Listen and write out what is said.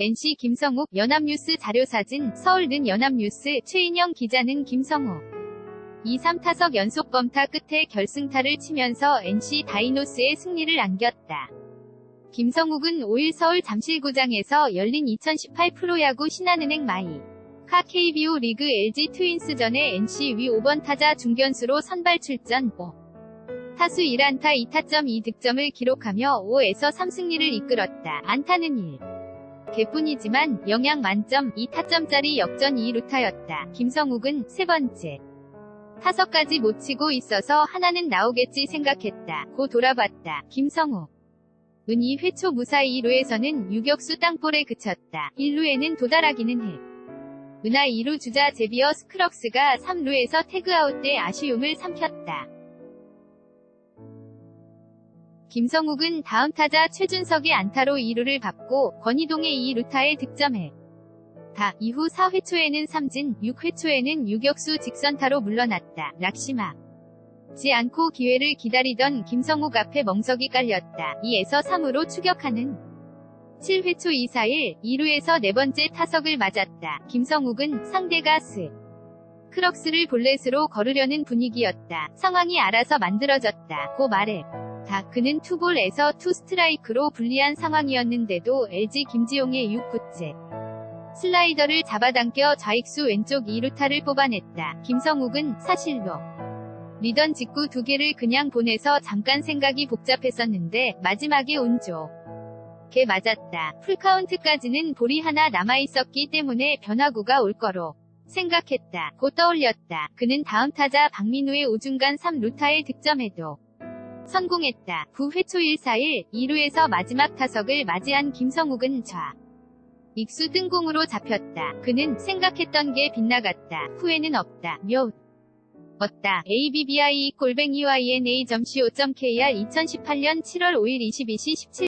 NC 김성욱 연합뉴스 자료사진 서울는 연합뉴스 최인영 기자는 김성욱 2, 3타석 연속 범타 끝에 결승타를 치면서 NC 다이노스의 승리를 안겼다. 김성욱은 5일 서울 잠실구장에서 열린 2018 프로야구 신한은행 마이 카 KBO 리그 LG 트윈스전에 NC 위 5번 타자 중견수로 선발 출전 5. 타수 1안타 2타점 2득점을 기록하며 5에서 3승리를 이끌었다. 안타는 1. 개뿐이지만 영양 만점 2타점짜리 역전 2루타였다. 김성욱은 세 번째 타석까지 못 치고 있어서 하나는 나오겠지 생각했다. 고 돌아봤다. 김성욱 은이 회초 무사히 2루에서는 유격수 땅볼에 그쳤다. 1루에는 도달하기는 해. 은하 2루 주자 제비어 스크럭스가 3루에서 태그아웃 때 아쉬움을 삼켰다. 김성욱은 다음 타자 최준석의 안타로 2루를 밟고 권희동의 2루타에 득점해. 다 이후 4회 초에는 삼진, 6회 초에는 유격수 직선타로 물러났다. 락시마. 지 않고 기회를 기다리던 김성욱 앞에 멍석이 깔렸다. 2에서 3으로 추격하는 7회 초 2사일 2루에서 네 번째 타석을 맞았다. 김성욱은 상대가 스 크럭스를 볼넷으로 거르려는 분위기였다. 상황이 알아서 만들어졌다. 고 말해. 다 그는 투볼에서 투 스트라이크로 불리한 상황이었는데도 LG 김지용의 6구째 슬라이더를 잡아당겨 좌익수 왼쪽 2루타를 뽑아냈다. 김성욱은 사실로 리던 직구 두 개를 그냥 보내서 잠깐 생각이 복잡했었는데 마지막에 운조 개 맞았다. 풀카운트까지는 볼이 하나 남아있었기 때문에 변화구가 올 거로 생각했다. 곧 떠올렸다. 그는 다음 타자 박민우의 우중간 3루타에 득점해도 성공했다. 9회 초 1사일 2루에서 마지막 타석을 맞이한 김성욱은 좌 익수 뜬공으로 잡혔다. 그는 생각했던 게 빗나갔다. 후회는 없다. 묘 얻다. ABBI 골뱅이 YNA.co.kr 2018년 7월 5일 22시 17